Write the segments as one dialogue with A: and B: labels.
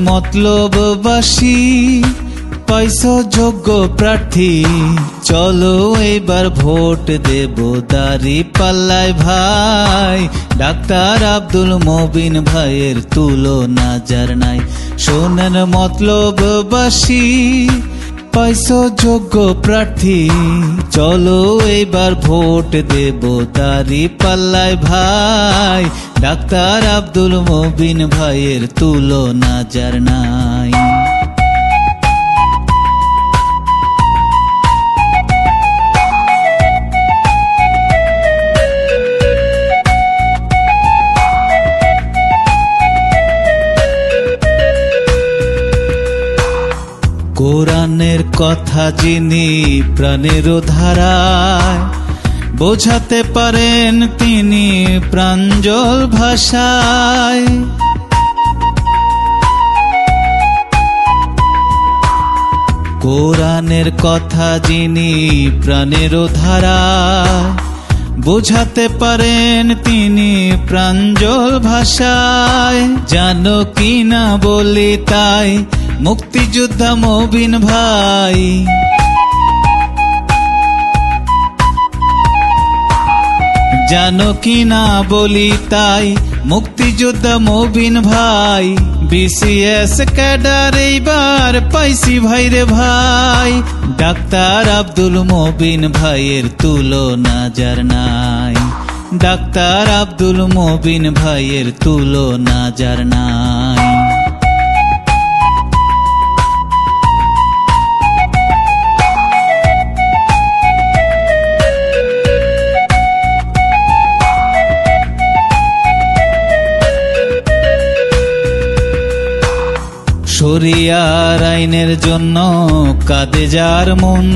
A: শোনেন মতলববাসী, পাইছ যোগ্য প্রার্থী। চলো এবার ভোট দেব দারি পাল্লায় ভাই। ডাক্তার আব্দুল মবিন ভাইয়ের তুলনা নাজার নাই। শোনেন মতলববাসী পাইছ যোগ্য প্রার্থী। চলো এবার ভোট দেব তারি পাল্লায় ভাই। ডাক্তার আব্দুল মবিন ভাইয়ের তুলনা যার নাই। কোরআনের কথা যিনি প্রাণের ধারায় বোঝাতে পারেন, তিনি প্রাঞ্জল ভাষায়। কোরআনের কথা যিনি প্রাণের ধারায় বোঝাতে পারেন, তিনি প্রাঞ্জল ভাষায়। জানো কি না বলি তাই মুক্তিযোদ্ধা মবিন ভাই। জানো কি না বলি তাই, মুক্তিযোদ্ধা মবিন ভাই। বিসিএস ক্যাডার এইবার পাইছি ভাইরে ভাই। ডাক্তার আব্দুল মবিন ভাইয়ের তুলনা যার নাই। ডাক্তার আব্দুল মবিন ভাইয়ের তুলনা যার নাই। শরিয়ার আইনের জন্য কাঁদে যার মন।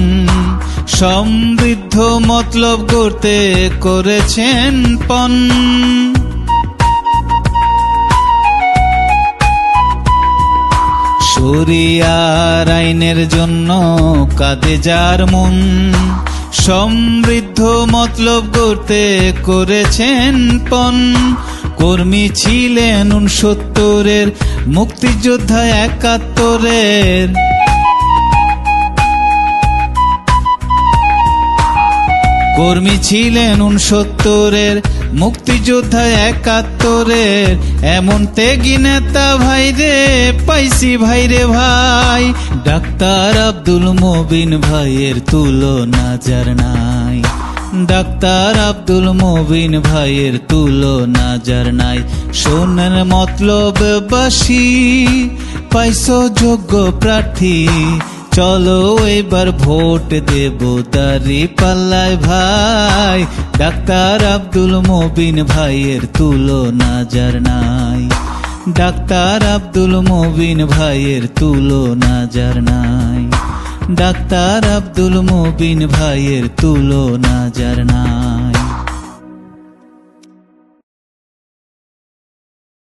A: সমৃদ্ধ মতলব করতে করেছেন পণ শরিয়ার আইনের জন্য কাঁদে যার মন। সমৃদ্ধ মতলব করতে করেছেন পণ কর্মী ছিলেন উনসত্তরের মুক্তিযোদ্ধা একাত্তরের। কর্মী ছিলেন উনসত্তরের মুক্তিযোদ্ধা একাত্তরের। এমন তেগি নেতা ভাই রে, পাইছি ভাই রে ভাই। ডাক্তার আব্দুল মবিন ভাইয়ের তুলনা যার নাই। ডাক্তার আব্দুল মবিন ভাইয়ের তুলনা যার নাই। শোনেন মতলব বাসী, পাইছ যোগ্য প্রার্থী। চলো এবার ভোট দেব তারি পাল্লায় ভাই। ডাক্তার আব্দুল মবিন ভাইয়ের তুলনা যার নাই। ডাক্তার আব্দুল মবিন ভাইয়ের তুলনা যার নাই। ডাক্তার আব্দুল মুবিন ভাইয়ের তুলনা যার নাই।